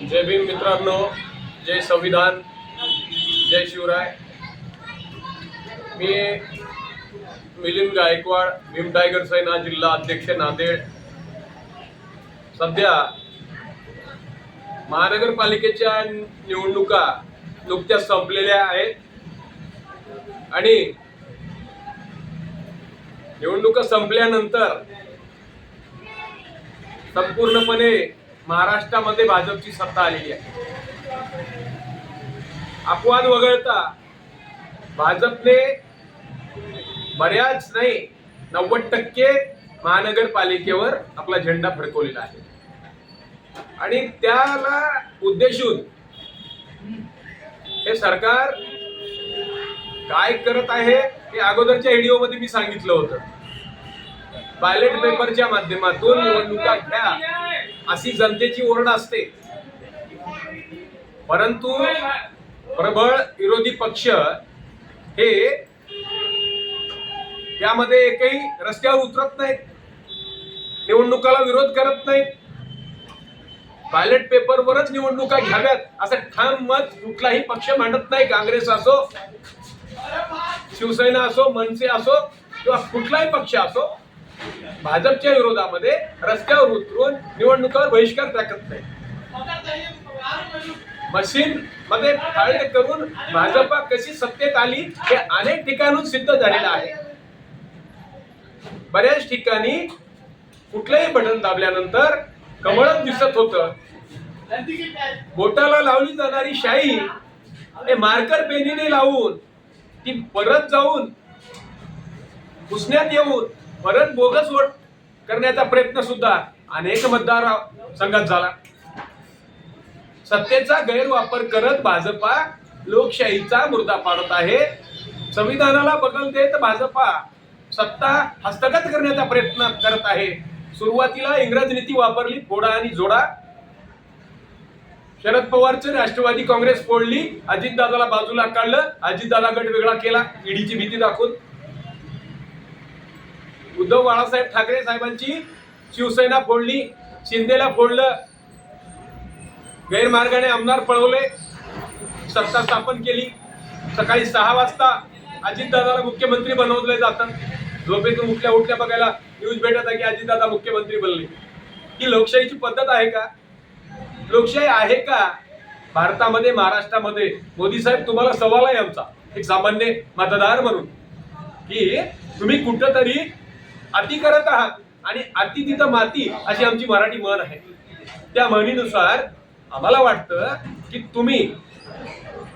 जय भीम मित्रांनो जय संविधान जय शिवराय. मी मिलिंद गायकवाड भीम टायगर सेना जिल्हा अध्यक्ष नांदेड. सध्या महानगरपालिकेच्या निवडणुका नुकत्याच संपलेल्या आहेत. आणि निवडणुका संपल्यानंतर संपूर्णपणे महाराष्ट्रामध्ये भाजपची सत्ता आलेली आहे. अपवाद वगळता भाजपने बऱ्याच नाही नव्वद टक्के महानगरपालिकेवर आपला झेंडा फडकवलेला आहे. आणि त्याला उद्देशून हे सरकार काय करत आहे हे अगोदरच्या व्हिडिओमध्ये मी सांगितलं होतं. बॅलेट पेपरच्या माध्यमातून निवडणुका घ्या. अशी जनतेची ओरड असते. परंतु प्रबळ विरोधी पक्ष हे त्यामध्ये एकही रस्त्यावर उतरत नाहीत. निवडणुकाला विरोध करत नाहीत. बॅलेट पेपरवरच निवडणुका घ्याव्यात असं ठाम मत कुठलाही पक्ष मांडत नाही. काँग्रेस असो शिवसेना असो मनसे असो किंवा कुठलाही पक्ष असो भाजपच्या विरोधामध्ये रस्त्यावर उतरून निवडणुकावर बहिष्कार टाकत नाही. मशीन मध्ये फाळणे करून भाजपा कशी सत्तेत आली हे अनेक ठिकाणून सिद्ध झालेलं आहे. बऱ्याच ठिकाणी कुठलंही बटन दाबल्यानंतर कमळच दिसत होत. बोटाला लावली जाणारी शाई हे मार्कर पेनीने लावून ती परत जाऊन पुसण्यात येऊन परत बोगस वोट करण्याचा प्रयत्न सुद्धा अनेक मतदार संघात झाला. सत्तेचा गैरवापर करत भाजपा लोकशाहीचा मुर्दा पाडत आहे. संविधानाला बदल देत भाजपा सत्ता हस्तगत करण्याचा प्रयत्न करत आहे. सुरुवातीला इंग्रज नीती वापरली फोडा आणि जोडा. शरद पवारचं राष्ट्रवादी काँग्रेस फोडली अजितदादाला बाजूला काढलं अजितदादा गट वेगळा केला ईडीची भीती दाखवून. उद्धव बाळासाहेब ठाकरे साहेबांची शिवसेना फोडली शिंदेला फोडलं गैरमार्गाने आमदार पळवले सत्ता स्थापन केली. सकाळी सहा वाजता अजितदादाला मुख्यमंत्री बनवले जातात. झोपेतून उठल्या उठल्या बघायला न्यूज भेटत आहे की अजितदादा मुख्यमंत्री बनले. ही लोकशाहीची पद्धत आहे का? लोकशाही आहे का? भारतामध्ये महाराष्ट्रामध्ये? मोदी साहेब तुम्हाला सवाल आहे आमचा. एक सामान्य मतदार म्हणून. की तुम्ही कुठंतरी अति करत आहात. आणि अति तिथं माती अशी आमची मराठी म्हण आहे. त्या म्हणीनुसार आम्हाला वाटतं की तुम्ही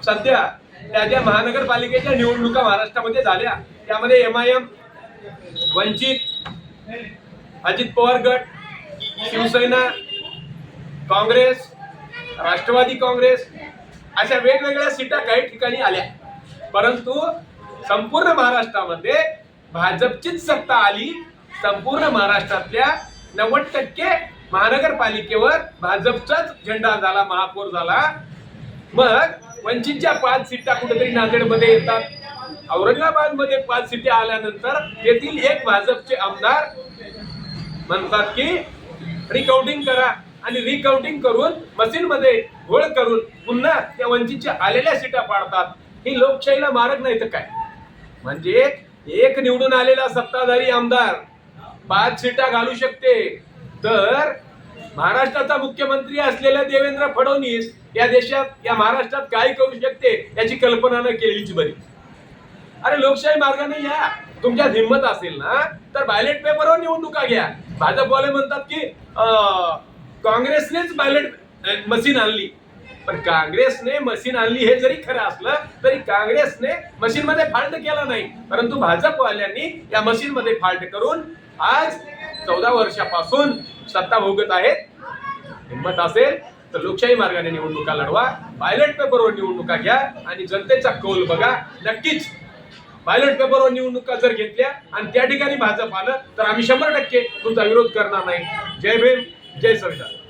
सध्या त्या ज्या महानगरपालिकेच्या निवडणुका महाराष्ट्रामध्ये झाल्या त्यामध्ये M I M Vanchit Ajit Pawar गट शिवसेना काँग्रेस राष्ट्रवादी काँग्रेस अशा वेगवेगळ्या सीटा काही ठिकाणी आल्या. परंतु संपूर्ण महाराष्ट्रामध्ये भाजपचीच सत्ता आली संपूर्ण महाराष्ट्रातल्या नव्वद टक्के महानगरपालिकेवर भाजपचाच झेंडा झाला महापौर झाला. मग वंचितच्या पाच सीटा कुठेतरी नांदेडमध्ये येतात. औरंगाबादमध्ये पाच सीटी आल्यानंतर तेथील एक भाजपचे आमदार म्हणतात की रिकाउंटिंग करा आणि रिकाउंटिंग करून मशीन मध्ये घोळ करून पुन्हा त्या वंचितच्या आलेल्या सीटा पाडतात. ही लोकशाहीला मारक नाही तर काय? म्हणजे एक निवडून आलेला सत्ताधारी आमदार पाच सीटा घालू शकते. तर महाराष्ट्राचा मुख्यमंत्री असलेला देवेंद्र फडणवीस या देशात या महाराष्ट्रात काय करू शकते याची कल्पना न केलीच बरी. अरे लोकशाही मार्गाने या. तुमच्यात हिंमत असेल ना तर बॅलेट पेपरवर निवडणुका घ्या. भाजपवाले म्हणतात की अं, काँग्रेसनेच बॅलेट मशीन आणली. पण काँग्रेसने मशीन आणली हे जरी खरं असलं तरी काँग्रेसने मशीन मध्ये फाल्ट केला नाही. परंतु भाजपवाल्यांनी या मशीन मध्ये फाल्ट करून आज चौदा वर्षापासून सत्ता भोगत आहेत. हिंमत असेल तर लोकशाही मार्गाने निवडणुका लढवा बॅलेट पेपरवर निवडणुका घ्या आणि जनतेचा कौल बघा. नक्कीच बॅलेट पेपरवर निवडणुका जर घेतल्या आणि त्या ठिकाणी भाजप आलं तर आम्ही शंभर टक्के तुमचा विरोध करणार नाही. जय भीम जय संविधान.